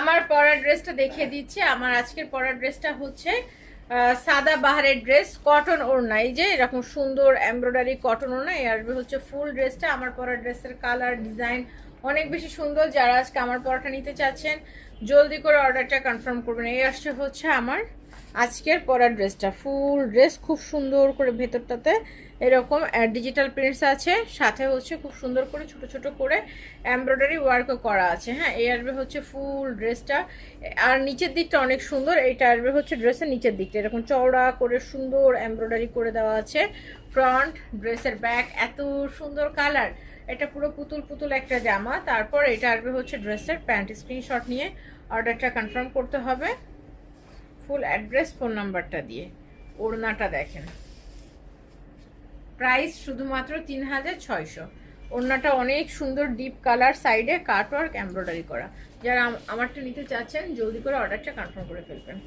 আমার পরার ড্রেসটা দেখিয়ে দিচ্ছি। আমার আজকের পরার ড্রেসটা হচ্ছে সাদা বাহারের ড্রেস, কটন ওড়না। এই যে এরকম সুন্দর এমব্রয়ডারি কটন ওড়না, এই আসবে হচ্ছে ফুল ড্রেসটা। আমার পরার ড্রেসের কালার, ডিজাইন অনেক বেশি সুন্দর। যারা আজকে আমার পরাটা নিতে চাচ্ছেন, জলদি করে অর্ডারটা কনফার্ম করবেন। এই আসছে হচ্ছে আমার আজকের পরার ড্রেসটা। ফুল ড্রেস খুব সুন্দর করে ভেতরটাতে এরকম ডিজিটাল প্রিন্টস আছে। সাথে হচ্ছে খুব সুন্দর করে ছোট ছোট করে এমব্রয়ডারি ওয়ার্কও করা আছে। হ্যাঁ এই আসবে হচ্ছে ফুল ড্রেসটা। আর নিচের দিকটা অনেক সুন্দর। এইটা আসবে হচ্ছে ড্রেসের নিচের দিকটা। এরকম চওড়া করে সুন্দর এমব্রয়ডারি করে দেওয়া আছে। ফ্রন্ট ড্রেসের ব্যাক এত সুন্দর কালার এটা পুরো পুতুল পুতুল একটা জামা। তারপর এটা আসবে হচ্ছে ড্রেসের প্যান্ট স্ক্রিনশট নিয়ে। অর্ডারটা কনফার্ম করতে হবে। ফুল অ্যাড্রেস ফোন নাম্বারটা দিয়ে ওড়নাটা দেখেন। প্রাইস শুধুমাত্র তিন হাজার ছয়শো। ওড়নাটা অনেক সুন্দর ডিপ কালার সাইডে কাটওয়ার্ক এমব্রয়ডারি করা। যারা আম- আমারটা নিতে চাচ্ছেন, জলদি করে অর্ডারটা কনফার্ম করে ফেলবেন।